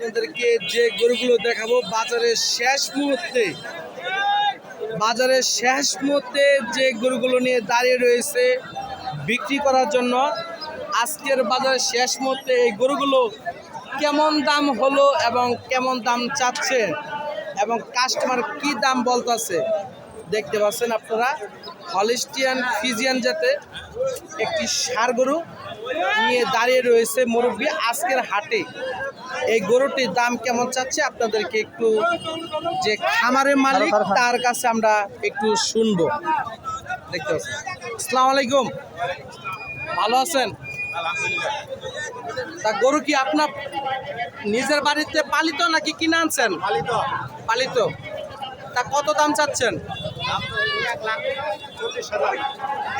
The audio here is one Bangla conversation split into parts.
আপনাদেরকে যে গরুগুলো দেখাবো, বাজারের শেষ মুহূর্তে, বাজারের শেষ মুহূর্তে যে গরুগুলো নিয়ে দাঁড়িয়ে রয়েছে বিক্রি করার জন্য, আজকের বাজারের শেষ মুহূর্তে এই গরুগুলো কেমন দাম হলো এবং কেমন দাম চাচ্ছে এবং কাস্টমার কি দাম বলতেছে দেখতে পাচ্ছেন আপনারা। হলিস্টিয়ান ফিজিয়ান জাতে একটি ষাড় গরু নিয়ে দাঁড়িয়ে রয়েছে মুরব্বী আজকের হাটে। এই গরুটির দাম কেমন চাচ্ছে আপনাদেরকে একটু যে খামারের মালিক তার কাছে আমরা একটু শুনব। দেখতে পাচ্ছেন। আসসালামু আলাইকুম। ভালো আছেন? তা গরু কি আপনার নিজের বাড়িতে পালিত নাকি কিনে আনছেন? পালিত। পালিত। তা কত দাম চাচ্ছেন?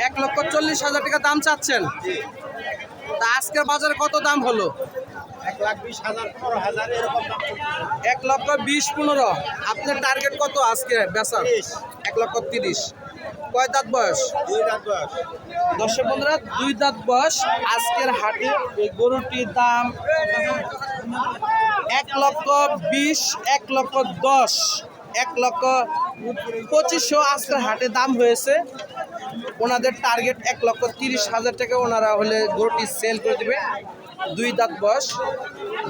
এক লক্ষ চল্লিশ হাজার টাকা দাম চাচ্ছেন? তা আজকের বাজারে কত দাম হলো? এক পনেরো লক্ষ বিশ পনেরো। আপনার টার্গেট কত আজকে বেচার এক লক্ষ তিরিশ। কয় দাঁত বয়স? দুই বয়স। দর্শক বন্ধুরা দুই দাঁত বয়স। আজকের হাটে এই গরুটির দাম এক লক্ষ বিশ এক লক্ষ দশ এক লক্ষ পঁচিশশো আজকের হাটে দাম হয়েছে। ওনাদের টার্গেট এক লক্ষ তিরিশ হাজার টাকা ওনারা হলে গরুটি সেল করে দেবে। দুই দাঁত বয়স।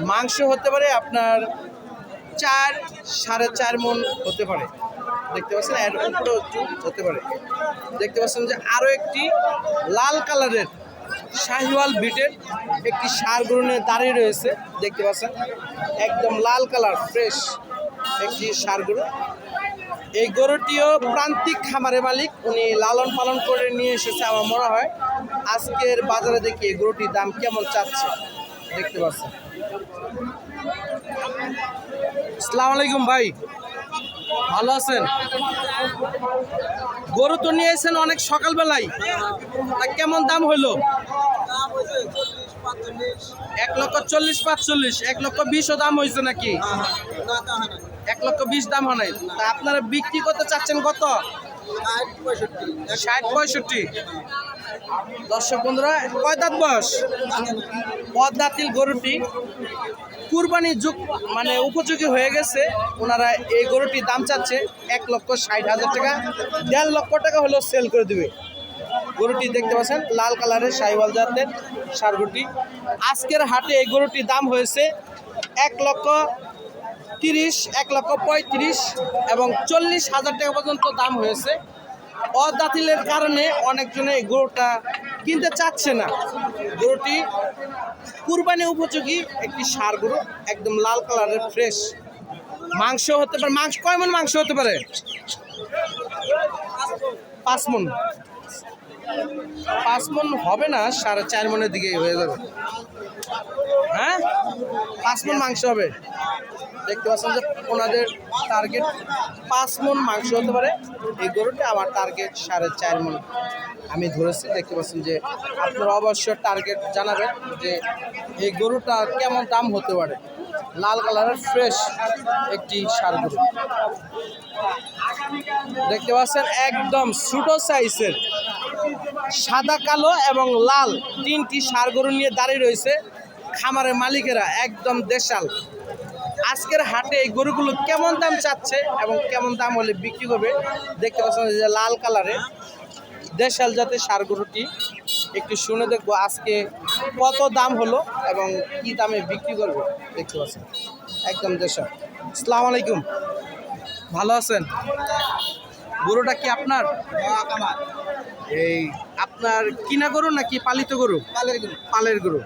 মাংস হতে পারে আপনার চার, সাড়ে চার মন হতে পারে। দেখতে পাচ্ছেন, এর উপরেও হতে পারে। দেখতে পাচ্ছেন যে আরও একটি লাল কালারের শাহিওয়াল বিটের একটি সার গরু নিয়ে দাঁড়িয়ে রয়েছে। দেখতে পাচ্ছেন, একদম লাল কালার ফ্রেশ একটি সার গরু। এই গরুটিও প্রান্তিক খামারের মালিক। উনি লালন পালন করে নিয়ে এসেছে আমার মনে হয়। আজকের বাজারে দেখি এই গরুটির দাম কেমন চাচ্ছে। দেখতে পাচ্ছেন। আসসালামু আলাইকুম ভাই। ভালো আছেন? গরু তো নিয়ে এসেছেন অনেক সকালবেলায়। কেমন দাম হইল? এক লক্ষ চল্লিশ পাঁচচল্লিশ, এক লক্ষ বিশও দাম হয়েছে নাকি? এক লক্ষ বিশ দাম হয় তা আপনারা বিক্রি করতে চাচ্ছেন কত? ষাট পঁয়ষট্টি। দর্শক বন্ধুরা কয় বয়স? পদ্মাতিল গরুটি কুরবানি যুগ মানে উপযোগী হয়ে গেছে। ওনারা এই গরুটির দাম চাচ্ছে এক লক্ষ ষাট হাজার টাকা। দেড় লক্ষ টাকা হলেও সেল করে দিবে। গরুটি দেখতে পাচ্ছেন, লাল কালারের সাইওয়াল জাতের সার গরুটি আজকের হাটে এই গরুটির দাম হয়েছে এক লক্ষ তিরিশ, এক লক্ষ পঁয়ত্রিশ এবং চল্লিশ হাজার টাকা পর্যন্ত দাম হয়েছে। অদাতিলের কারণে অনেকজনে এই গরুটা কিনতে চাচ্ছে না। গরুটি কুরবানি উপযোগী একটি সার গরু, একদম লাল কালারের ফ্রেশ। মাংস হতে পারে, মাংস, কয় মন মাংস হতে পারে? পাঁচ মন। পাঁচ মন হবে না, সাড়ে চার মনের দিকে হয়ে যাবে। হ্যাঁ? পাঁচ মন মাংস হবে। দেখতে পাচ্ছেন যে ওনাদের টার্গেট পাঁচ মন মাংস হতে পারে। এই গরুটা আমার টার্গেট সাড়ে চার মন। আমি ধরেছি, দেখতে পাচ্ছেন যে আপনারা অবশ্যই টার্গেট জানাবেন যে এই গরুটা কেমন দাম হতে পারে। লাল কালারের ফ্রেশ একটি সার গরু। দেখতে পাচ্ছেন, একদম ছোটো সাইজের সাদা, কালো এবং লাল তিনটি সার গরু নিয়ে দাঁড়িয়ে রয়েছে খামারের মালিকেরা, একদম দেশাল। আজকের হাটে এই গরুগুলো কেমন দাম চাচ্ছে এবং কেমন দাম হলে বিক্রি করবে দেখতে পাচ্ছেন যে লাল কালারের দেশাল জাতের সার গরুটি একটু শুনে দেখব আজকে কত দাম হলো এবং কি দামে বিক্রি করবে দেখতে পাচ্ছেন। একদম দেশাল। আসসালামু আলাইকুম। ভালো আছেন? গরুটা কি আপনার? এই আপনার কিনা গরু নাকি পালিত গরু? পালের গরু। পালের গরু।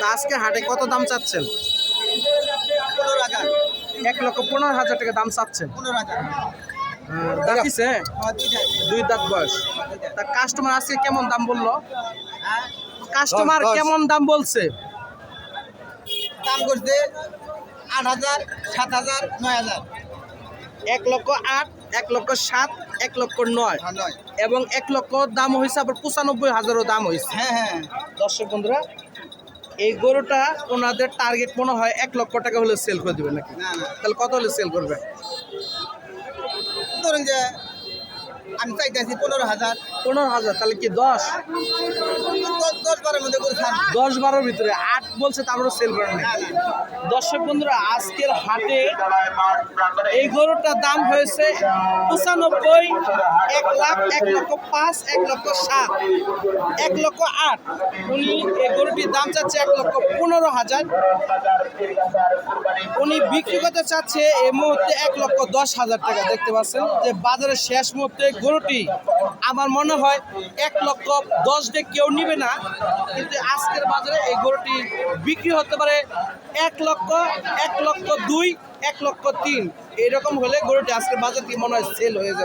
তা আজকে হাটে কত দাম চাচ্ছেন? পনেরো হাজার। এক লক্ষ পনেরো হাজার টাকা দাম চাচ্ছেন। পনেরো হাজার। দাঁড়িয়েছে দুই দাঁত। বয়স। তা কাস্টমার আজকে কেমন দাম বলল? হ্যাঁ? কাস্টমার দশ। কেমন দাম বলছে? দাম করছে আট হাজার সাত হাজার নয় হাজার। এক লক্ষ আট এক লক্ষ সাত এক লক্ষ নয়। হ্যাঁ, নয়। এবং এক লক্ষ দাম হয়েছে আবার পঁচানব্বই হাজারও দাম হয়েছে হ্যাঁ হ্যাঁ। দর্শক বন্ধুরা এই গরুটা ওনাদের টার্গেট মনে হয় এক লক্ষ টাকা হলে সেল করে দেবে নাকি? তাহলে কত হলে সেল করবে ধরেন যে আমি চাইতেছি পনেরো হাজার। পনেরো হাজার তাহলে কি দশ? দশ বারের মধ্যে করে দশ বারোর ভিতরে। আট বলছে তারপরে সেল করেন দর্শক বন্ধুরা আজকের হাটে এই গরুটার দাম হয়েছে পঁচানব্বই এক লাখ এক লক্ষ পাঁচ এক লক্ষ সাত এক লক্ষ আট। উনি এই গরুটির দাম চাচ্ছে এক লক্ষ পনেরো হাজার। উনি বিক্রি করতে চাচ্ছে এই মুহূর্তে এক লক্ষ দশ হাজার টাকা। দেখতে পাচ্ছেন যে বাজারের শেষ মুহূর্তে গরুটি আমার মনে হয় এক লক্ষ দশ ডে কেউ নিবে না, কিন্তু আজকের বাজারে এই গরুটি বিক্রি হতে পারে এক লক্ষ এক লক্ষ দুই, এক লক্ষ তিন। এরকম হলে গরুটি আজকের বাজার কি মনে হয় সেল হয়ে যাবে।